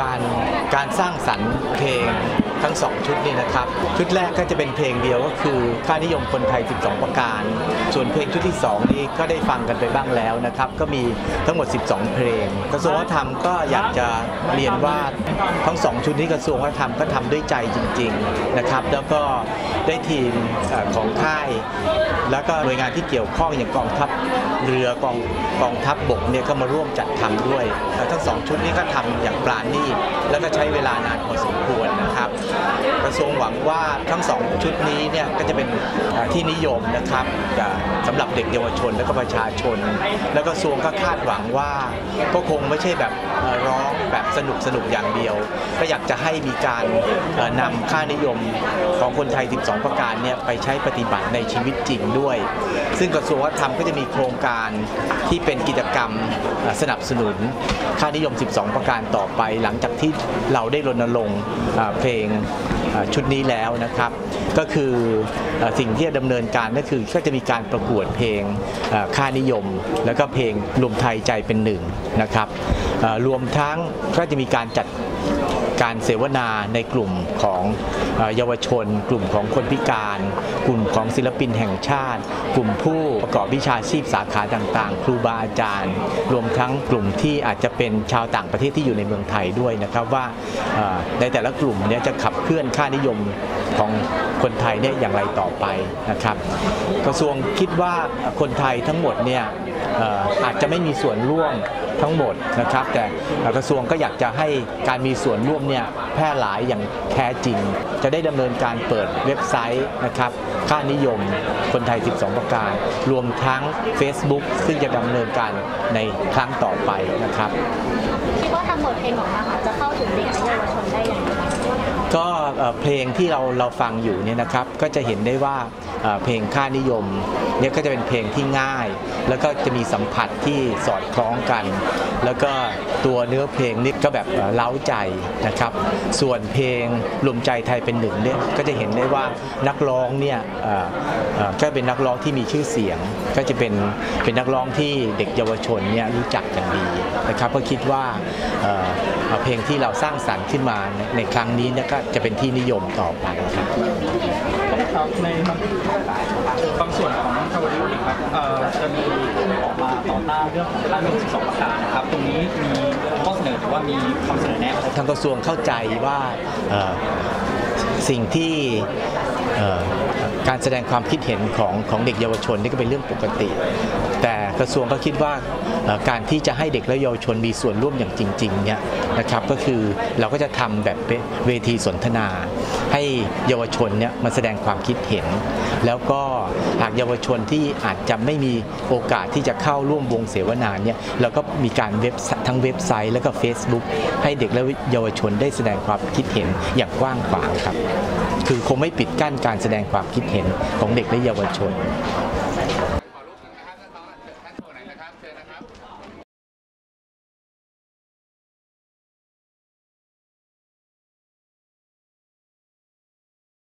การการสร้างสรรค์เพลง ทั้งสองชุดนี่นะครับ ชุดแรกก็จะเป็นเพลงเดียวก็คือค่านิยมคนไทย 12 ประการ ส่วนเพลงชุดที่ 2 นี้ก็ได้ฟังกันไปบ้างแล้วนะครับ ก็มีทั้งหมด 12 เพลง กระทรวงวัฒนธรรมก็อยากจะเรียนว่าทั้งสองชุดนี้กระทรวงวัฒนธรรมก็ทำด้วยใจจริง ๆนะครับ แล้วก็ได้ทีมของค่าย แล้วก็หน่วยงานที่เกี่ยวข้องอย่างกองทัพเรือกองกองทัพบกเนี่ยก็มาร่วมจัดทำด้วยทั้งสองชุดนี้ก็ทำอย่างปราณีตแล้วก็ใช้เวลานานพอสมควร ทรวงหวังว่าทั้งสองชุดนี้เนี่ยก็จะเป็นที่นิยมนะครับสำหรับเด็กเยาวชนและก็ประชาชน แล้วกระทรวงก็คาดหวังว่าก็คงไม่ใช่แบบร้องแบบสนุกสนุกอย่างเดียว ก็อยากจะให้มีการนำค่านิยมของคนไทย 12 ประการเนี่ยไปใช้ปฏิบัติในชีวิตจริงด้วย ซึ่งกระทรวงวัฒนธรรมก็จะมีโครงการที่เป็นกิจกรรมสนับสนุนค่านิยม 12 ประการต่อไป หลังจากที่เราได้รณรงค์เพลงชุดนี้แล้วนะครับ ก็คืออสิ่งที่จะดำเนินการก็คือก็จะมีการประกวดเพลงค่านิยม แล้วก็เพลงรวมไทยใจเป็นหนึ่งนะครับรวมทั้งก็จะมีการจัดการเสวนาในกลุ่มของเยาวชน กลุ่มของคนพิการ ลุ่มของศิลปินแห่งชาติ กลุ่มผู้ประกอบวิชาชีพสาขาต่างๆ ครูบาอาจารย์ รวมทั้งกลุ่มที่อาจจะเป็นชาวต่างประเทศที่อยู่ในเมืองไทยด้วยนะครับว่าในแต่ละกลุ่มเนี้จะขับเคลื่อนค่านิยมของคนไทยเนี่ยอย่างไรต่อไปนะครับ กระทรวงคิดว่าคนไทยทั้งหมดเนี่ยเอ่ออาจจะไม่มีส่วนร่วมทั้งหมดนะครับ แต่กระทรวงก็อยากจะให้การมีส่วนร่วมเนี่ยแพร่หลายอย่างแท้จริง จะได้ดำเนินการเปิดเว็บไซต์นะครับค่านิยม คนไทย 12 ประการ รวมทั้ง Facebook ซึ่งจะดำเนินการในครั้งต่อไปนะครับคิดว่าทางบทเพลงของเราค่ะจะเข้าถึงเด็กและเยาวชนได้อย่างไรก็เอ่อเพลงที่เราเราฟังอยู่เนี่ยนะครับก็จะเห็นได้ว่าเอ่อเพลงค่านิยมเนี่ยก็จะเป็นเพลงที่ง่าย แล้วก็จะมีสัมผัสที่สอดคล้องกัน แล้วก็ตัวเนื้อเพลงนี่ก็แบบเอ่อเล้าใจนะครับ ส่วนเพลงรวมใจไทยเป็นหนึ่งเนี่ยก็จะเห็นได้ว่านักร้องเนี่ยเอ่อเอ่อก็เป็นนักร้องที่มีชื่อเสียง ก็จะเป็นเป็นนักร้องที่เด็กเยาวชนเนี่ยรู้จักกันดีนะครับก็คิดว่าเอ่อเอ่อเพลงที่เราสร้างสรรค์ขึ้นมาในในครั้งนี้เนี่ยก็จะเป็นที่นิยมต่อไปครับครับในบางส่วนของชาวลิวนะครับเอ่อจะมีออกมาต่อต้านเรื่องของร่างรัฐธรรมนูญ12ประการนะครับ ตรงนี้มีข้อเสนอหรือว่ามีคำเสนอแนะอะไรทางกระทรวงเข้าใจว่าเอ่อสิ่งที่เอ่อ การแสดงความคิดเห็นของของเด็กเยาวชนนี่ก็เป็นเรื่องปกติ แต่กระทรวงก็คิดว่าการที่จะให้เด็กและเยาวชนมีส่วนร่วมอย่างจริงๆเนี่ยนะครับก็คือเราก็จะทำแบบเป็นเวทีสนทนา ให้เยาวชนเนี่ยมาแสดงความคิดเห็น แล้วก็หากเยาวชนที่อาจจะไม่มีโอกาสที่จะเข้าร่วมวงเสวนาเนี่ยเราก็มีการเว็บทั้งเว็บไซต์แล้วก็ Facebook ให้เด็กและเยาวชนได้แสดงความคิดเห็นอย่างกว้างขวางครับ คือคงไม่ปิดกั้นการการแสดงความคิดเห็นของเด็กและเยาวชน